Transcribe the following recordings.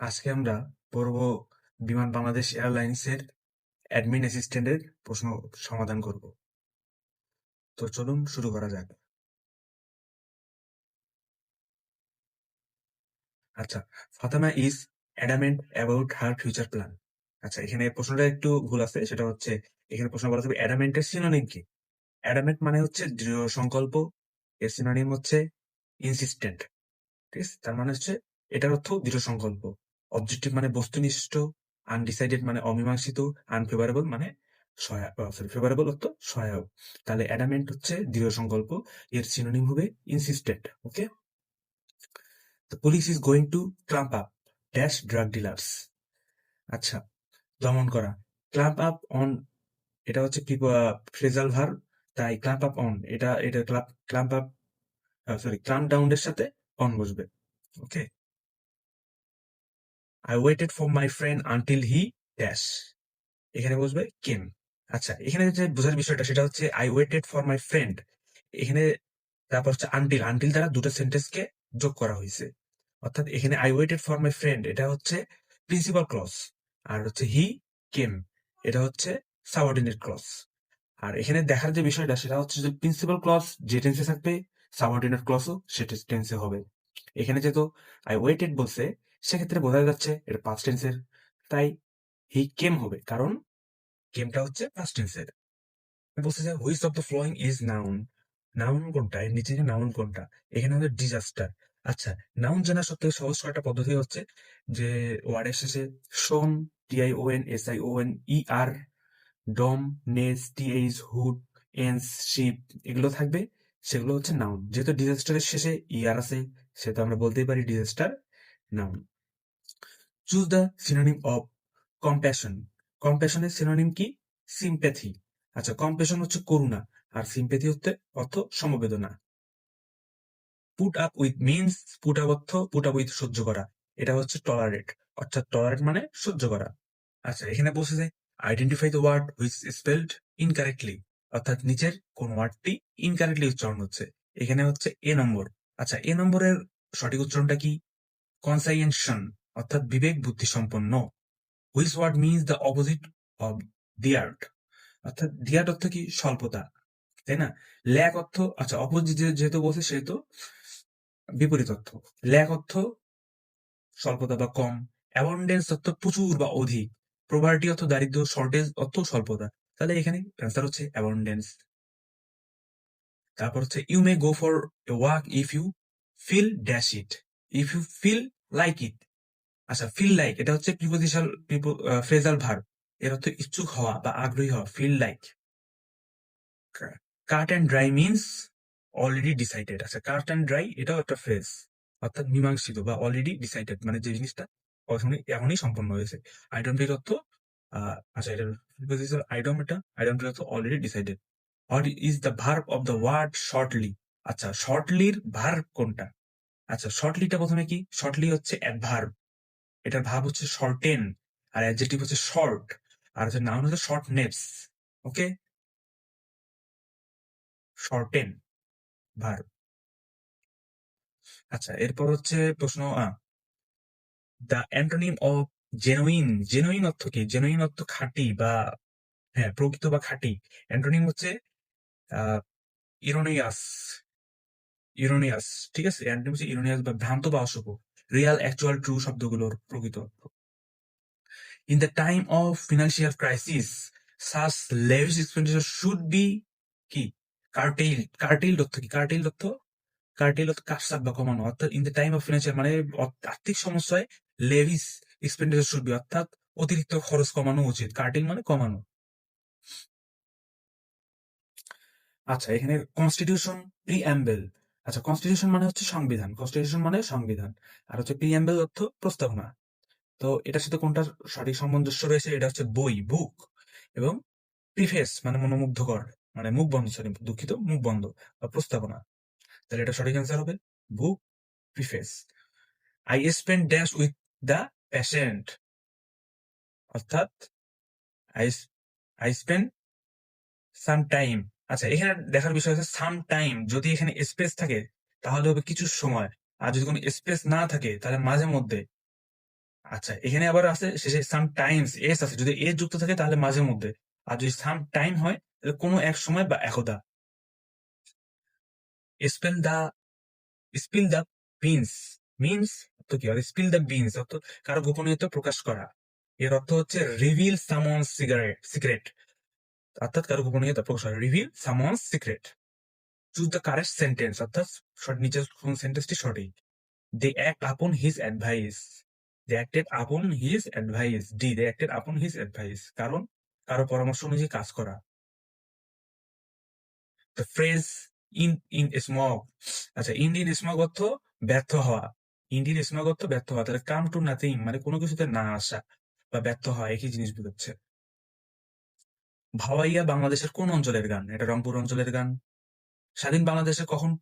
আজকে আমরা পড়ব বিমান বাংলাদেশ এয়ারলাইন্সের অ্যাডমিন অ্যাসিস্ট্যান্টের প্রশ্ন সমাধান করব। তো চলুন শুরু করা যাক। আচ্ছা Fatema is adamant about her future plan. আচ্ছা এখানে প্রশ্নটা একটু ভুল আছে, সেটা হচ্ছে, এখানে প্রশ্ন বলা থাকবে অ্যাডামেন্টের সিনোনিম কি? অ্যাডামেন্ট মানে হচ্ছে দৃঢ় সংকল্প, এর সিনোনিম হচ্ছে ইনসিস্টেন্ট ঠিক আছে? তার মানে হচ্ছে, এটার অর্থ দৃঢ় সংকল্প। অবজেক্টিভ মানে বস্তুনিষ্ঠ আনডিসাইডেড মানে অমীমাংসিত আনফেভারেবল মানে সরি ফেভারেবল অর্থ সহায়ক। তাহলে অ্যাডামেন্ট হচ্ছে দৃঢ় সংকল্প, এর সিনোনিম হবে insistent okay the police is going to clamp up dash drug dealers আচ্ছা দমন করা। ক্লাম্প আপ অন এটা হচ্ছে ফ্রেজাল ভার তাই ক্লাম্প আপ অন এটা এটা ক্লাম্প আপ সরি ক্লাম্প ডাউনের সাথে অন বসবে okay I waited for my friend until he dash এখানে বসবে কেম আচ্ছা এখানে যে বোঝার বিষয়টা সেটা হচ্ছে I waited for my friend এখানে তারপর হচ্ছে আনটিল আনটিল দ্বারা দুটো সেন্টেন্সকে যোগ করা হয়েছে। অর্থাৎ এখানে I waited for my friend এটা হচ্ছে প্রিন্সিপাল ক্লস আর হচ্ছে হি কেম এটা হচ্ছে সাবঅর্ডিনেট ক্লস আর এখানে দেখার যে বিষয়টা সেটা হচ্ছে যে প্রিন্সিপাল ক্লস যে টেন্সে থাকবে সাবঅর্ডিনেট ক্লসও সে টেন্সে হবে। এখানে যেহেতু আই ওয়েটেড বলছে সেক্ষেত্রে বোঝা যাচ্ছে এটা পাস্ট টেন্সের তাই হি কেম হবে। কারণ কেমটা হচ্ছে পাস্ট টেন্সের বলছে যে which of the following is noun noun কোনটা? এর নিচে নাউন কোনটা? এখানে আমাদের ডিজাস্টার আচ্ছা নাউন জানার সব থেকে সহজ কয়েকটা পদ্ধতি হচ্ছে যে ওয়ার্ডের শেষে tion TI O N S I O N E R dom ness TH hood ence ship এগুলো থাকবে। সেগুলো হচ্ছে নাউন যেহেতু ডিজাস্টারের শেষে ইয়ার আছে সেটা আমরা বলতেই পারি disaster noun choose the synonym of compassion কম্প্যাশনের synonym কি? সিম্প্যাথি আচ্ছা কম্প্যাশন হচ্ছে করুণা, আর সিম্প্যাথি হচ্ছে অর্থ সমবেদনা। Put up with means put up অর্থ পুট আপ উইথ সহ্য করা। এটা হচ্ছে টলারেট অর্থাৎ টলারেট মানে সহ্য করা। আচ্ছা এখানে বসে যায় identify the word which spelled incorrectly অর্থাৎ নিচের কোন ওয়ার্ডটি ইনকারেক্টলি উচ্চারণ হচ্ছে। এখানে হচ্ছে এ নম্বর আচ্ছা এ নম্বরের সঠিক উচ্চারণটা কি? কনসাইয়েনশন অর্থাৎ বিবেক বুদ্ধি সম্পন্ন which word means the opposite of dearth অর্থাৎ ডিয়ার্ট অর্থ কি? স্বল্পতা। তাই না? ল্যাক অর্থ আচ্ছা অপোজিট যেহেতু বলছে সেহেতু বিপরীত অর্থ। ল্যাক অর্থ স্বল্পতা বা কম। অ্যাবন্ডেন্স অর্থ প্রচুর বা অধিক। প্রভার্টি অর্থ দারিদ্র। শর্টেজ অর্থ স্বল্পতা। তাহলে এখানে অ্যান্সার হচ্ছে অ্যাবন্ডেন্স তারপর হচ্ছে you may go for a walk if you feel dash it if you feel like it আচ্ছা ফিল লাইক এটা হচ্ছে প্রিপোজিশনাল ফ্রেজাল ভার এর অর্থ ইচ্ছুক হওয়া বা আগ্রহী হওয়া feel like cut and dry means already decided আচ্ছা কাট অ্যান্ড ড্রাই এটাও একটা ফ্রেজ অর্থাৎ মীমাংসিত বা অলরেডি ডিসাইডেড মানে যে জিনিসটা এখনই সম্পন্ন হয়েছে। আইডেন্টিটির অর্থ আচ্ছা এটা প্রিপোজিশনাল আইডম এটা আইডেন্টিটির অর্থ already decided what is the verb of the word shortly আচ্ছা শর্টলির ভার্ব কোনটা? আচ্ছা শর্টলিটা প্রথমে কি? শর্টলি হচ্ছে অ্যাডভার্ব এটার ভাব হচ্ছে শর্টেন আর অ্যাডজেক্টিভ হচ্ছে শর্ট আর হচ্ছে নাউন হচ্ছে shortness okay shorten verb আচ্ছা এরপর হচ্ছে প্রশ্ন the antonym of genuine genuine অর্থ কি? জেনুইন অর্থ খাঁটি বা হ্যাঁ প্রকৃত বা খাঁটি। অ্যান্টোনিম হচ্ছে ইরোনিয়াস ইরোনিয়াস, ঠিক আছে? অ্যান্টোনিম হচ্ছে ইরোনিয়াস বা ভ্রান্ত বা অশুভ রিয়াল অ্যাকচুয়াল ট্রু শব্দগুলোর প্রকৃত। অর্থ in the time of financial crisis such lavish expenditure should be কি? কার্টেইল কার্টেল অর্থ কি? কার্টেইল অর্থ কার্টেল অর্থ কাটসাপ বা কমানো। অর্থাৎ in the time of financial মানে আর্থিক সমস্যায় লেভিস এক্সপেন্ডিচার শুড বি অর্থাৎ অতিরিক্ত খরচ কমানো উচিত। কার্টেল মানে কমানো। আচ্ছা এখানে কনস্টিটিউশন প্রিঅ্যাম্বেল আচ্ছা কনস্টিটিউশন মানে হচ্ছে সংবিধান। কনস্টিটিউশন মানে সংবিধান। আর হচ্ছে প্রিঅ্যাম্বেল অর্থ প্রস্তাবনা। তো এটার সাথে কোনটা সঠিক সামঞ্জস্য রয়েছে? এটা হচ্ছে বই বুক এবং প্রিফেস মানে মনোমুগ্ধকর মানে মুখ বন্ধ সরি দুঃখিত, মুখ বন্ধ বা প্রস্তাবনা। তাহলে এটা সঠিক অ্যান্সার হবে? Book preface I spend dash with the patient অর্থাৎ I I spend some time আচ্ছা এখানে দেখার বিষয় হচ্ছে সাম টাইম যদি এখানে স্পেস থাকে, তাহলে হবে কিছু সময়। আর যদি কোনো স্পেস না থাকে, তাহলে মাঝে মধ্যে। আচ্ছা এখানে আবার আছে, শেষে সাম টাইমস এস আছে। যদি এস যুক্ত থাকে, তাহলে মাঝে মধ্যে। আর যদি সাম টাইম হয়, তাহলে কোনো এক সময় বা একদা। Spell the spill the beans means তো কি? আর স্পিল দা বিনস অর্থ কারও গোপনীয়তা প্রকাশ করা। এর অর্থ হচ্ছে রিভিল সামন সিগারেট সিক্রেট অর্থাৎ কারও গোপনীয়তা প্রকাশ করা reveal someone secret choose the correct sentence অর্থাৎ শর্ট নিচের কোন সেন্টেন্সটি সঠিক। They act upon his advice they acted upon his advice D they acted upon his advice কারণ কারও পরামর্শ অনুযায়ী কাজ করা। The phrase end in smoke আচ্ছা ইন্ডিয়ান স্মগ অর্থ ব্যর্থ হওয়া। ইন্ডিয়ান স্মগ অর্থ ব্যর্থ হওয়া। তাহলে কাম টু নাথিং মানে কোনো কিছুতে না আসা বা ব্যর্থ হওয়া, একই জিনিস বোঝাচ্ছে। ভাওয়াইয়া বাংলাদেশের কোন অঞ্চলের গান? এটা রংপুর অঞ্চলের গান। স্বাধীন বাংলাদেশে কখন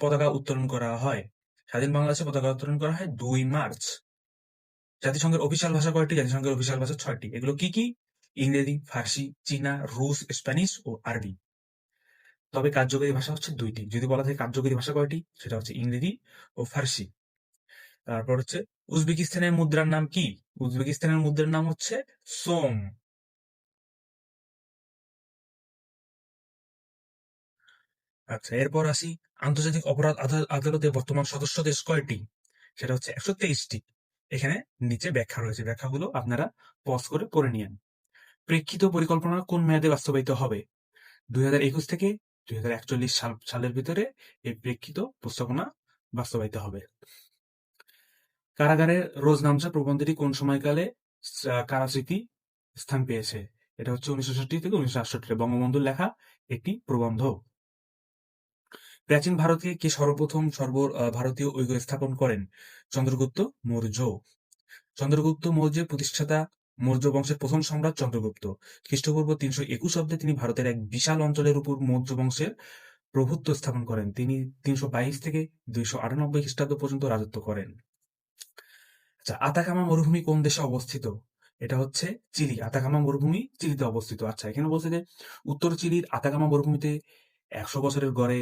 পতাকা উত্তোলন করা হয়? স্বাধীন বাংলাদেশে পতাকা উত্তোলন করা হয় দুই মার্চ। জাতিসংঘের অফিসিয়াল ভাষা কয়টি? জাতিসংঘের অফিসিয়াল ভাষা ছয়টি। এগুলো কি কি? ইংরেজি, ফার্সি, চীনা, রুশ, স্প্যানিশ ও আরবি। তবে কার্যকরী ভাষা হচ্ছে দুইটি। যদি বলা থাকে কার্যকরী ভাষা কয়টি? সেটা হচ্ছে ইংরেজি ও ফার্সি। তারপর হচ্ছে উজবেকিস্তানের মুদ্রার নাম কি? উজবেকিস্তানের মুদ্রার নাম হচ্ছে সোম। আচ্ছা এরপর আসি আন্তর্জাতিক অপরাধ আদালতে বর্তমান সদস্য দেশ কয়টি সেটা হচ্ছে একশো তেইশটি। এখানে নিচে ব্যাখ্যা রয়েছে। ব্যাখ্যাগুলো আপনারা পজ করে পড়ে নিন প্রেক্ষিত পরিকল্পনা কোন মেয়াদে বাস্তবায়িত হবে? দুই হাজার একুশ থেকে দুই হাজার একচল্লিশ সাল সালের ভিতরে এই প্রেক্ষিত প্রস্তাবনা বাস্তবায়িত হবে। কারাগারে রোজ নামচা প্রবন্ধটি কোন সময়কালে কারাস্মৃতি স্থান পেয়েছে? এটা হচ্ছে উনিশশো থেকে উনিশশো আটষট্টি বঙ্গবন্ধুর লেখা একটি প্রবন্ধ। প্রাচীন ভারতে কে সর্বপ্রথম সর্ব ভারতীয় ঐক্য স্থাপন করেন? চন্দ্রগুপ্ত মৌর্য। চন্দ্রগুপ্ত মৌর্যের প্রতিষ্ঠাতা মৌর্য বংশের প্রথম সম্রাট চন্দ্রগুপ্ত। খ্রিস্টপূর্ব তিনশো একুশ অব্দে তিনি ভারতের এক বিশাল অঞ্চলের উপর মৌর্য বংশের প্রভুত্ব স্থাপন করেন। তিনি তিনশো বাইশ থেকে দুইশো আটানব্বই খ্রিস্টাব্দ পর্যন্ত রাজত্ব করেন। আচ্ছা আতাকামা মরুভূমি কোন দেশে অবস্থিত? এটা হচ্ছে চিলি, আতাকামা মরুভূমি চিলিতে অবস্থিত। আচ্ছা এখানে বলছে যে উত্তর চিলির আতাকামা মরুভূমিতে একশো বছরের গড়ে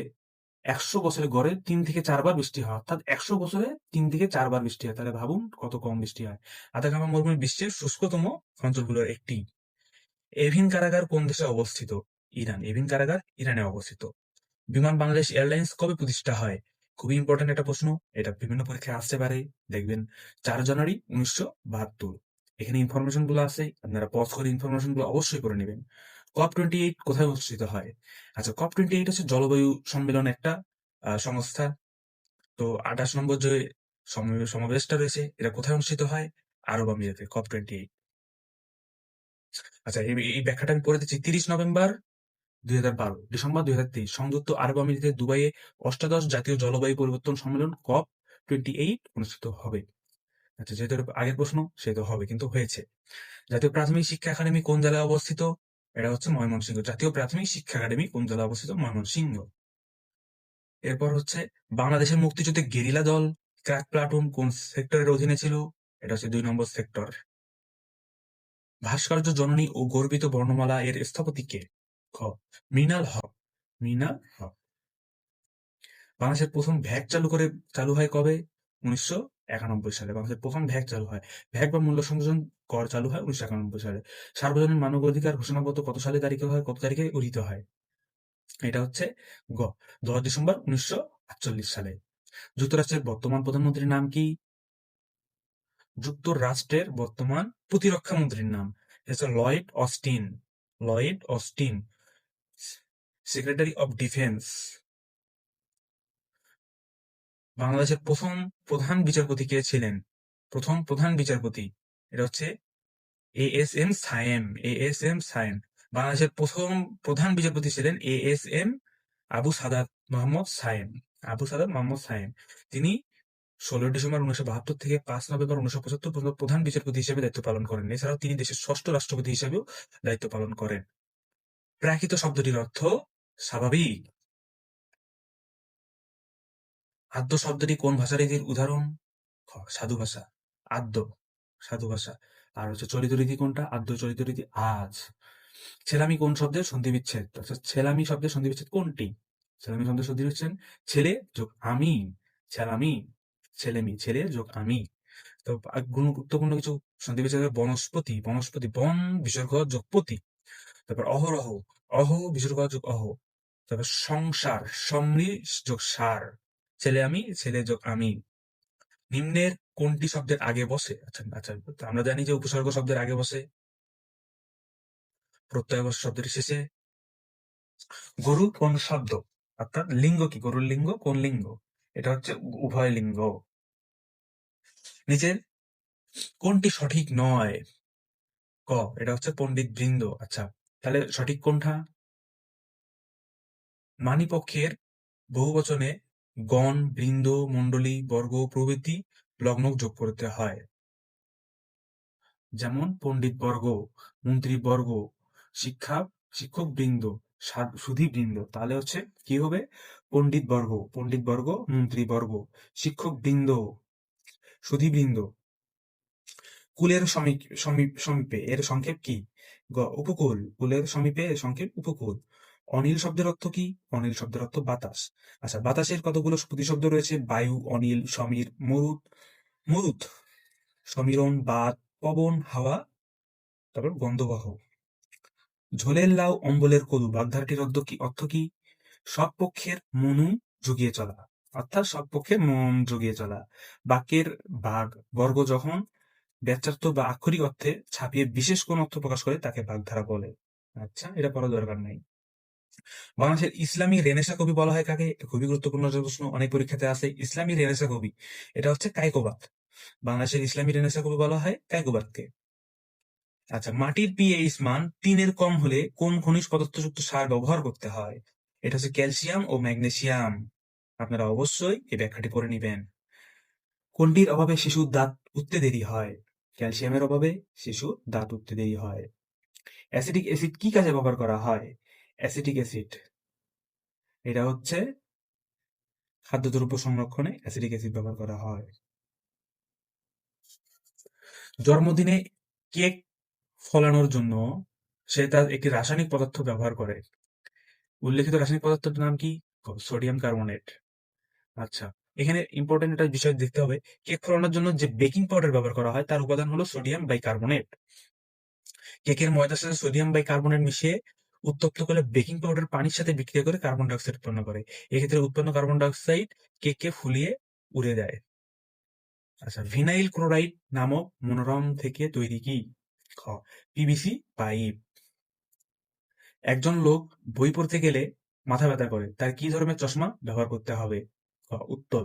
একশো বছরের গড়ে তিন থেকে চারবার বৃষ্টি হয়। অর্থাৎ একশো বছরে তিন থেকে চারবার বৃষ্টি হয়। তাহলে ভাবুন কত কম বৃষ্টি হয়। আতাকামা মরুভূমি বিশ্বের শুষ্কতম অঞ্চলগুলোর একটি। এভিন কারাগার কোন দেশে অবস্থিত? ইরান। এভিন কারাগার ইরানে অবস্থিত। বিমান বাংলাদেশ এয়ারলাইন্স কবে প্রতিষ্ঠা হয়? খুবই ইম্পর্টেন্ট একটা প্রশ্ন। এটা বিভিন্ন পরীক্ষায় আসতে পারে। দেখবেন চার জানুয়ারি উনিশশো বাহাত্তর। এখানে ইনফরমেশনগুলো আছে। আপনারা পজ করে ইনফরমেশনগুলো অবশ্যই করে নেবেন। কপ টোয়েন্টি এইট কোথায় অনুষ্ঠিত হয়? আচ্ছা কপ টোয়েন্টি এইট হচ্ছে জলবায়ু সম্মেলন একটা সংস্থা। তো আঠাশ নম্বর যে সমাবেশটা রয়েছে, এটা কোথায় অনুষ্ঠিত হয়? আরব আমিরাতে কপ টোয়েন্টি এইট আচ্ছা এই ব্যাখ্যাটা আমি পড়ে দিচ্ছি। তিরিশ নভেম্বর দুই হাজার বারো, ডিসেম্বর দুই হাজার তেইশ, সংযুক্ত আরব আমিরাতের দুবাইয়ে অষ্টাদশ জাতীয় জলবায়ু পরিবর্তন সম্মেলন কপ টোয়েন্টি এইট অনুষ্ঠিত হবে। আচ্ছা যেহেতু আগের প্রশ্ন, সেহেতু হবে, কিন্তু হয়েছে। জাতীয় প্রাথমিক শিক্ষা একাডেমি কোন জেলায় অবস্থিত? এটা হচ্ছে ময়মনসিংহ। জাতীয় প্রাথমিক শিক্ষা একাডেমি কোন জেলায় অবস্থিত ময়মনসিংহ। এরপর হচ্ছে বাংলাদেশের মুক্তিযুদ্ধে গেরিলা দল, ক্র্যাক প্লাটুন কোন সেক্টরের অধীনে ছিল? এটা হচ্ছে দুই নম্বর সেক্টর। ভাস্কর্য জননী ও গর্বিত বর্ণমালা এর স্থপতি কে? খ, মৃণাল হক। মৃণাল হক। বাংলাদেশের প্রথম ভ্যাক চালু করে, চালু হয় কবে? উনিশশো একানব্বই সালে বাংলাদেশের প্রথম ভ্যাক চালু হয়। ভ্যাক বা মূল্য সংযোজন কর চালু হয় উনিশশো একানব্বই সালে। সার্বজনীন মানবাধিকার ঘোষণাপত্র কত সালে তারিখে হয়, কত তারিখে গৃহীত হয়? এটা হচ্ছে গ, দশ ডিসেম্বর উনিশশো আটচল্লিশ সালে। যুক্তরাষ্ট্রের বর্তমান প্রধানমন্ত্রীর নাম কি? যুক্তরাষ্ট্রের বর্তমান প্রতিরক্ষা মন্ত্রীর নাম। Lloyd Austin Lloyd Austin, secretary of defence. বাংলাদেশের প্রথম প্রধান বিচারপতি কে ছিলেন? প্রথম প্রধান বিচারপতি, এটা হচ্ছে A S M Sayem, A S M Sayem. বাংলাদেশের প্রথম প্রধান বিচারপতি ছিলেন A S M Abu Sadat Mohammad Sayem. Abu Sadat Mohammad Sayem, তিনি ষোলো ডিসেম্বর উনিশশো বাহাত্তর থেকে পাঁচ নভেম্বর উনিশশো পঁচাত্তর পর্যন্ত প্রধান বিচারপতি হিসেবে দায়িত্ব পালন করেন। এছাড়াও তিনি দেশের ষষ্ঠ রাষ্ট্রপতি হিসেবেও দায়িত্ব পালন করেন। প্রাকৃত শব্দটির অর্থ স্বাভাবিক। আদ্য শব্দটি কোন ভাষার এটির উদাহরণ? সাধু ভাষা। আদ্য সাধু ভাষা। আর হচ্ছে চলিত রীতি কোনটা? আদ্য চলিত রীতি আজ। ছেলামি কোন শব্দের সন্ধি বিচ্ছেদ? অর্থাৎ ছেলামি শব্দের সন্ধি বিচ্ছেদ কোনটি? ছেলামি শব্দের সন্ধি বিচ্ছেদ ছেলে যোগ আমি ছেলামি ছেলেমি ছেলে যোগ আমি তো গুরুত্বপূর্ণ কিছু সন্ধি বিচ্ছেদ বনস্পতি, বনস্পতি, বন বিসর্গ যোগ পতি। তারপর অহরহ, অহ বিসর্গ যোগ অহ। তারপর সংসার, সমরি যোগ সার। ছেলে আমি, ছেলে আমি। নিম্নের কোনটি শব্দের আগে বসে? আচ্ছা, আচ্ছা, আমরা জানি যে উপসর্গ শব্দের আগে বসে। প্রত্যয় বসে শব্দের শেষে। গরু কোন শব্দ? অর্থাৎ লিঙ্গ কি? গরুর লিঙ্গ কোন লিঙ্গ? এটা হচ্ছে উভয় লিঙ্গ। নিচের কোনটি সঠিক নয়? ক এটা হচ্ছে পণ্ডিত বৃন্দ আচ্ছা তাহলে সঠিক কোনটা মানিপক্ষের বহু বচনে গণ, বৃন্দ, মণ্ডলী, বর্গ প্রভৃতি লগ্ন যোগ করতে হয়। যেমন পণ্ডিত বর্গ, মন্ত্রী বর্গ, শিক্ষা, শিক্ষক বৃন্দ, সুধী বৃন্দ, তাহলে হচ্ছে কি হবে? পণ্ডিত বর্গ পণ্ডিত বর্গ, মন্ত্রী বর্গ, শিক্ষক বৃন্দ, সুধী বৃন্দ। কুলের সমীপে এর সংক্ষেপ কি? গ, উপকূল। কুলের সমীপে এর সংক্ষেপ উপকূল। অনিল শব্দের অর্থ কি? অনিল শব্দের অর্থ বাতাস। আচ্ছা বাতাসের কতগুলো প্রতিশব্দ রয়েছে? বায়ু, অনিল, সমীর মরুত মরুত সমীরণ বাত পবন, হাওয়া, তারপর গন্ধবাহ। ঝোলের লাউ, অম্বলের কদু বাগধারাটির অর্থ কি অর্থ কি? সব পক্ষের মনু জুগিয়ে চলা। অর্থাৎ সব পক্ষের মন জুগিয়ে চলা। বাক্যের বাঘ বর্গ যখন ব্যর্থার্থ বা আক্ষরিক অর্থে ছাপিয়ে বিশেষ কোন অর্থ প্রকাশ করে তাকে বাগধারা বলে। আচ্ছা এটা পড়া দরকার নাই। বাংলাদেশের ইসলামী রেনেসা কবি বলা হয় কাকে? খুবই গুরুত্বপূর্ণ প্রশ্ন, অনেক পরীক্ষাতে আছে। ইসলামী রেনেসা কবি, এটা হচ্ছে কাইকোবাদ বাংলাদেশের ইসলামী রেনেসা কবি বলা হয় কাইকোবাদকে আচ্ছা মাটির পিএইচ মান তিনের কম হলে কোন খনিজ পদার্থযুক্ত সার ব্যবহার করতে হয়? এটা হচ্ছে ক্যালসিয়াম ও ম্যাগনেসিয়াম। আপনারা অবশ্যই এই ব্যাখ্যাটি পড়ে নিবেন। কোনটির অভাবে শিশুর দাঁত উঠতে দেরি হয়? ক্যালসিয়ামের অভাবে শিশুর দাঁত উঠতে দেরি হয়। অ্যাসিডিক অ্যাসিড কি কাজে ব্যবহার করা হয়? Acetic acid. এটা হচ্ছে খাদ্যদ্রব্য সংরক্ষণে অ্যাসিডিক অ্যাসিড ব্যবহার করা হয়। জন্মদিনে কেক ফলানোর জন্য সে তার একটি রাসায়নিক পদার্থ ব্যবহার করে। উল্লেখিত রাসায়নিক পদার্থটির নাম কি? Sodium carbonate. আচ্ছা এখানে ইম্পর্টেন্ট একটা বিষয় দেখতে হবে। কেক ফলানোর জন্য যে বেকিং পাউডার ব্যবহার করা হয়, তার উপাদান হলো সোডিয়াম বাই কার্বনেট। কেকের ময়দার সাথে সোডিয়াম বাই কার্বনেট মিশিয়ে উত্তপ্ত করলে বেকিং পাউডার পানির সাথে বিক্রিয়া করে কার্বন ডাইঅক্সাইড উৎপন্ন করে। এক্ষেত্রে উৎপন্ন কার্বন ডাইঅক্সাইড কেককে ফুলিয়ে উড়ে দেয়। আচ্ছা ভিনাইল ক্লোরাইড নামক মনোরম থেকে তৈরি কি? খ পিভিসি পাইপ একজন লোক বই পড়তে গেলে মাথা ব্যথা করে, তার কি ধরনের চশমা ব্যবহার করতে হবে? উত্তর।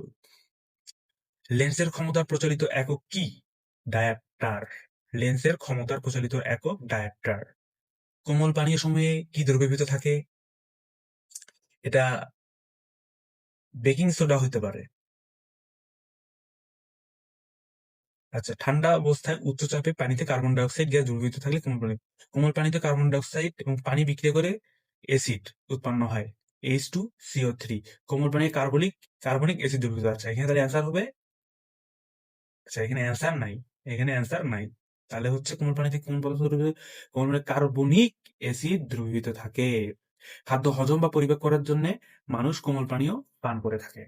লেন্সের ক্ষমতা প্রচলিত একক কি? ডায়াপ্টার লেন্সের ক্ষমতার প্রচলিত একক ডায়াপ্টার কোমল পানীয় সময়ে কি দ্রবীভূত থাকে? এটা বেকিং সোডা হতে পারে। আচ্ছা ঠান্ডা অবস্থায় উচ্চ চাপে পানিতে কার্বন ডাইঅক্সাইড গ্যাস দ্রবীভূত থাকলে কোমল পানি, কোমল পানিতে কার্বন ডাইঅক্সাইড এবং পানি বিক্রিয়া করে অ্যাসিড উৎপন্ন হয় H two C O three কোমল পানি কার্বনিক কার্বনিক অ্যাসিড দ্রবীভূত। আছে এখানে তাহলে অ্যান্সার হবে? আচ্ছা এখানে অ্যান্সার নাই, এখানে অ্যান্সার নাই। তাহলে হচ্ছে কোমল পানিতে কোন পদার্থ কোমল পানি কার্বনিক অ্যাসিড দ্রবীভূত থাকে। খাদ্য হজম বা পরিবেক করার জন্য মানুষ কোমল পানীয় পান করে থাকে।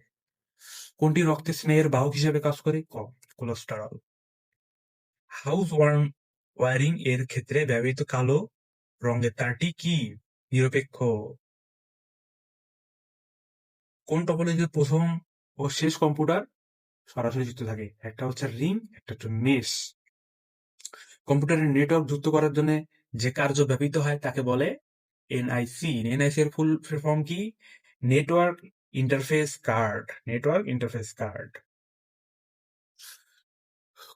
কোনটি রক্তে স্নেহের বাহক হিসেবে কাজ করে? কোলেস্টেরল হাউস ওয়ার্ম ওয়ারিং এর ক্ষেত্রে ব্যবহৃত কালো রঙের তারটি কি? নিরপেক্ষ। কোন টপোলজির প্রথম ও শেষ কম্পিউটার সরাসরি যুক্ত থাকে? একটা হচ্ছে রিং একটা হচ্ছে মেস কম্পিউটারের নেটওয়ার্ক যুক্ত করার জন্য যে কার্য ব্যবহৃত হয় তাকে বলে এনআইসি এনআইসি এর ফুল ফর্ম কি? Network interface card network interface card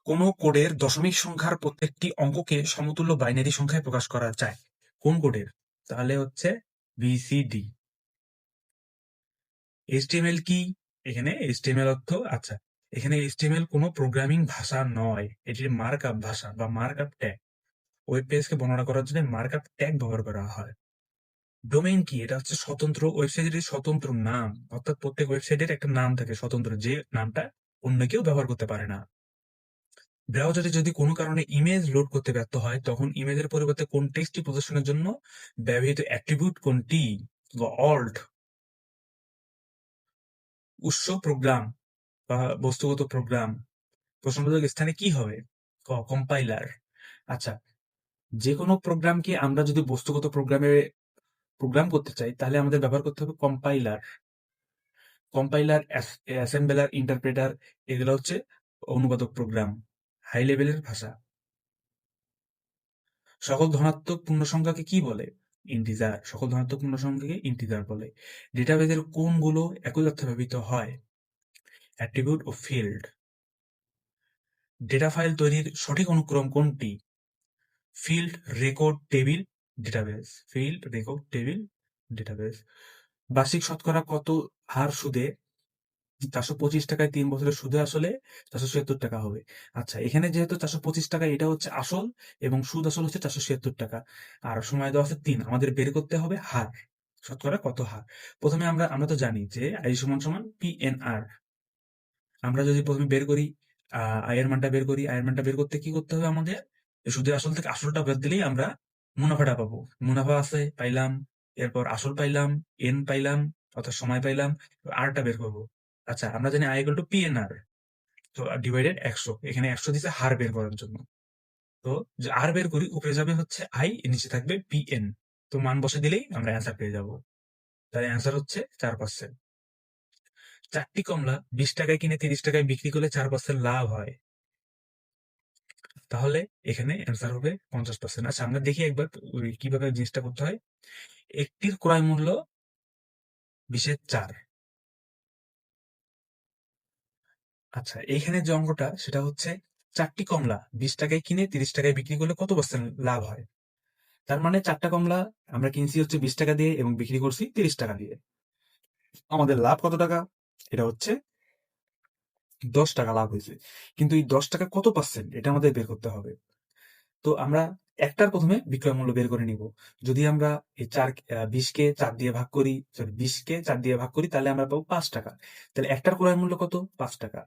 কোন কোডের দশমিক সংখ্যার প্রত্যেকটি অঙ্ককে সমতুল্য বাইনারি সংখ্যায় প্রকাশ করা যায়। কোন কোডের তাহলে হচ্ছে বিসিডি এইচটিএমএল কি? এখানে এইচটিএমএল অর্থ আচ্ছা এখানে এইচটিএমএল কোনো প্রোগ্রামিং ভাষা নয়। এটি মার্ক আপ ভাষা বা মার্ক আপ ট্যাগ ওয়েব পেজকে বর্ণনা করার জন্য মার্ক আপ ট্যাগ ব্যবহার করা হয়। ডোমেইন কি? এটা হচ্ছে স্বতন্ত্র ওয়েবসাইটের স্বতন্ত্র নাম। অর্থাৎ প্রত্যেক ওয়েবসাইটের একটা নাম থাকে স্বতন্ত্র। যে নামটা অন্য কেউ ব্যবহার করতে পারে না। ব্রাউজারে যদি কোনো কারণে ইমেজ লোড করতে ব্যর্থ হয়, তখন ইমেজের পরিবর্তে কোন টেক্সটটি প্রদর্শনের জন্য ব্যবহৃত অ্যাট্রিবিউট কোনটি? বা অল্ট উৎস প্রোগ্রাম বা বস্তুগত প্রোগ্রাম প্রশ্নবোধক স্থানে কি হবে? কম্পাইলার আচ্ছা যে কোনো প্রোগ্রামকে আমরা যদি বস্তুগত প্রোগ্রামে প্রোগ্রাম করতে চাই, তাহলে আমাদের ব্যবহার করতে হবে কম্পাইলার কম্পাইলার অ্যাসেম্বলার ইন্টারপ্রেটার এগুলো হচ্ছে অনুবাদক প্রোগ্রাম হাই লেভেলের ভাষা। সকল ধনাত্মক পূর্ণ সংখ্যাকে কি বলে? ইন্টিজার সকল ধনাত্মক পূর্ণ সংখ্যাকে ইন্টিজার বলে ডেটাবেজের কোনগুলো একই অর্থে ব্যবহৃত হয়? অ্যাট্রিবিউট ও ফিল্ড ডেটা ফাইল তৈরির সঠিক অনুক্রম কোনটি? Field record table database field record table database বার্ষিক শতকরা কত হার সুদে? চারশো পঁচিশ টাকায় তিন বছরের সুদে আসলে চারশো ছিয়াত্তর টাকা হবে। আচ্ছা এখানে যেহেতু চারশো পঁচিশ টাকা, এটা হচ্ছে আসল এবং সুদ আসল হচ্ছে চারশো ছিয়াত্তর টাকা। আর সময় দেওয়া আছে তিন, আমাদের বের করতে হবে হার। শতকরা কত হার? প্রথমে আমরা আমরা তো জানি যে আই সমান সমান পি এন আর আমরা যদি প্রথমে বের করি আয়ের মানটা বের করি, আয়ের মানটা বের করতে কি করতে হবে আমাদের? সুদের আসল থেকে আসলটা বের দিলেই আমরা মুনাফাটা পাবো। মুনাফা আছে, পাইলাম, এরপর আসল পাইলাম, এন পাইলাম, অর্থাৎ সময় পাইলাম আরটা বের করব। আচ্ছা আমরা জানি equal to P N R. তো ডিভাইডেড একশো। এখানে একশো দিচ্ছে হার বের করার জন্য। তো, যে আর বের করি, উপরে যাবে হচ্ছে আই, নিচে থাকবে পি এন। তো, মান বসে দিলেই আমরা অ্যান্সার পেয়ে যাব। তাই অ্যান্সার হচ্ছে চার পার্সেন্ট। চারটি কমলা বিশ টাকায় কিনে তিরিশ টাকায় বিক্রি করলে চার পার্সেন্ট লাভ হয়। তাহলে এখানে অ্যান্সার হবে পঞ্চাশ পার্সেন্ট আচ্ছা আমরা দেখি একবার কীভাবে জিনিসটা করতে হয়। একটির ক্রয় মূল্য বিশের চার। আচ্ছা এইখানে যে অঙ্কটা, সেটা হচ্ছে চারটি কমলা বিশ টাকায় কিনে তিরিশ টাকায় বিক্রি করলে কত পার্সেন্ট লাভ হয়? তার মানে চারটা কমলা আমরা কিনছি হচ্ছে বিশ টাকা দিয়ে এবং বিক্রি করছি তিরিশ টাকা দিয়ে। আমাদের লাভ কত টাকা? এটা হচ্ছে দশ টাকা লাভ হয়েছে। কিন্তু এই দশ টাকা কত পার্সেন্ট এটা আমাদের বের করতে হবে। তো আমরা একটার প্রথমে বিক্রয় মূল্য বের করে নিব। যদি আমরা এই চার বিশকে চার দিয়ে ভাগ করি সরি বিশকে চার দিয়ে ভাগ করি, তাহলে আমরা পাবো পাঁচ টাকা। তাহলে একটার ক্রয় মূল্য কত? পাঁচ টাকা।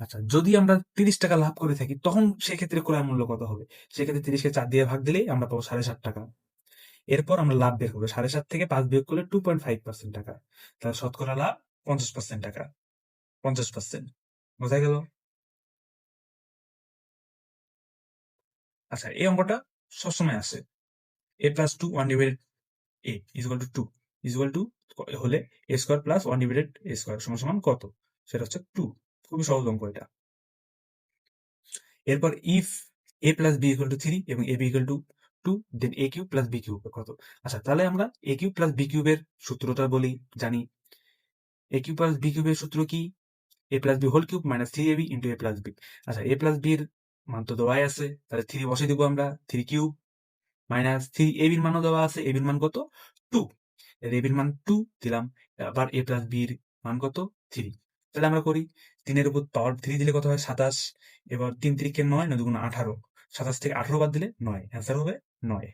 আচ্ছা যদি আমরা তিরিশ টাকা লাভ করে থাকি, তখন সেক্ষেত্রে ক্রয় মূল্য কত হবে? সেক্ষেত্রে তিরিশকে চার দিয়ে ভাগ দিলেই আমরা পাবো সাড়ে সাত টাকা। এরপর আমরা লাভ বের করব। সাড়ে সাত থেকে পাঁচ বিয়োগ করলে টু পয়েন্ট ফাইভ পার্সেন্ট টাকা। তাহলে শতকরা লাভ পঞ্চাশ পার্সেন্ট টাকা। পঞ্চাশ পার্সেন্ট। বোঝা গেল? আচ্ছা এই অঙ্কটা সবসময় আসে। A plus two one divided A equal to two equal to হলে A square plus one divided A square সমান সমান কত? সেটা হচ্ছে টু খুবই সহজ অঙ্ক এটা। এরপর if A plus B equal to three এবং A B equal to two then A cube plus B cube কত? আচ্ছা তাহলে আমরা এ কিউব প্লাস বি কিউবের সূত্রটা বলি, জানি। এ কিউব প্লাস বি কিউবের সূত্র কি? A plus B whole cube minus three A B into A plus B আচ্ছা এ প্লাস বির মান তো দেওয়াই আছে, তাহলে থ্রি বসে দিব আমরা three cube minus three A বির মানও দেওয়া আছে এ বির মান কত? টু এ বির মান টু দিলাম আবার এ প্লাস বির মান কত? থ্রি তাহলে আমরা করি, তিনের উপর পাওয়ার থ্রি দিলে কত হয়? সাতাশ। এবার তিন তিরিকে নয় নয় দুগুণ আঠারো। সাতাশ থেকে আঠারো বাদ দিলে নয় অ্যান্সার হবে নয়।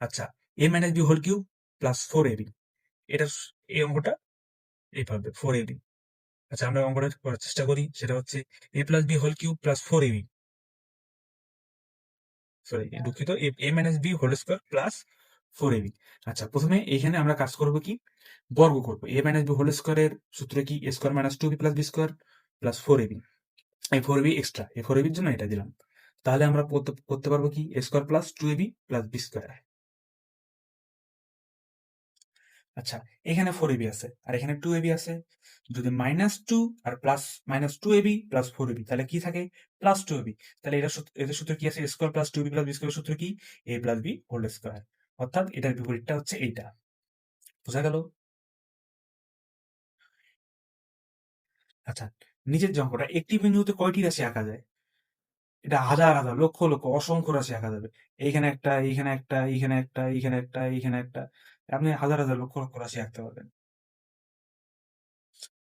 আচ্ছা A minus B whole cube plus four A B এটা এই অঙ্কটা এইভাবে ফোর এ বি আচ্ছা আমরা অঙ্কটা করার চেষ্টা করি, সেটা হচ্ছে A plus B whole cube plus four A B sorry দুঃখিত A minus B whole square plus four AB আচ্ছা প্রথমে এখানে আমরা কাজ করব কি? বর্গ করব। এ মাইনাস বি হোল স্কোয়ারের সূত্র কি? A square minus two B plus B square plus four AB এই ফোর এবি এক্সট্রা এই ফোর এবির জন্য এটা দিলাম। তাহলে আমরা করতে- পারব কি? A square plus two AB plus B square আচ্ছা এখানে ফোর এবি আছে, আর এখানে টু এবি আছে। যদি মাইনাস টু আর plus minus two AB plus four AB তাহলে কি থাকে? প্লাস টু এবি তাহলে এটা এদের সূত্র কি আছে? Square plus two B plus B square সূত্র কি? A plus B whole square অর্থাৎ এটার বিপরীতটা হচ্ছে এইটা। বোঝা গেল? আচ্ছা নিচের যে অঙ্কটা, একটি বিন্দুতে কয়টি রাশি আঁকা যায়? এটা হাজার হাজার, লক্ষ লক্ষ, অসংখ্য রাশি আঁকা যাবে। এইখানে একটা এইখানে একটা এইখানে একটা এইখানে একটা এইখানে একটা। আপনি হাজার হাজার লক্ষ লক্ষ রাশি আঁকতে পারবেন।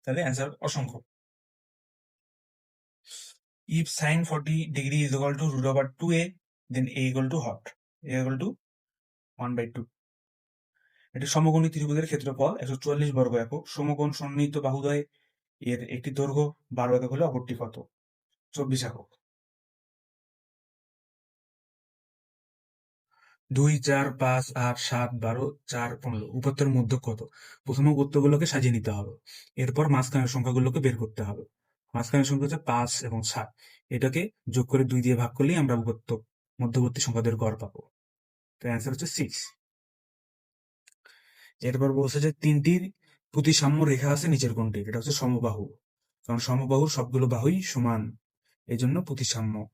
তাহলে অ্যান্সার অসংখ্য। If sine 40 degree is equal to root over 2a then a equal to what a equal to 1 by 2 এটি সমকোণী ত্রিভুজের ক্ষেত্রফল, একশো চুয়াল্লিশ বর্গ একক। সমকোণ সন্নিহিত বাহুদয়, এর একটি দৈর্ঘ্য, বারো একক হলে অপরটি কত? চব্বিশ একক। দুই, চার, পাঁচ, আট, সাত, বারো, চার, পনেরো। উপাত্তের মধ্যে কত? প্রথমে উত্তরগুলোকে সাজিয়ে নিতে হবে। এরপর মাঝখানের সংখ্যাগুলোকে বের করতে হবে। মাঝখানের সংখ্যা হচ্ছে পাঁচ এবং সাত। এটাকে যোগ করে দুই দিয়ে ভাগ করলেই আমরা মধ্য- মধ্যবর্তী সংখ্যাদের গড় পাবো। তো অ্যান্সার হচ্ছে সিক্স এরপর বলছে যে তিনটির প্রতিসাম্য রেখা আছে নিচের কোনটি এটা হচ্ছে সমবাহু। কারণ সমবাহুর সবগুলো বাহুই সমান। এই জন্য প্রতিসাম্য।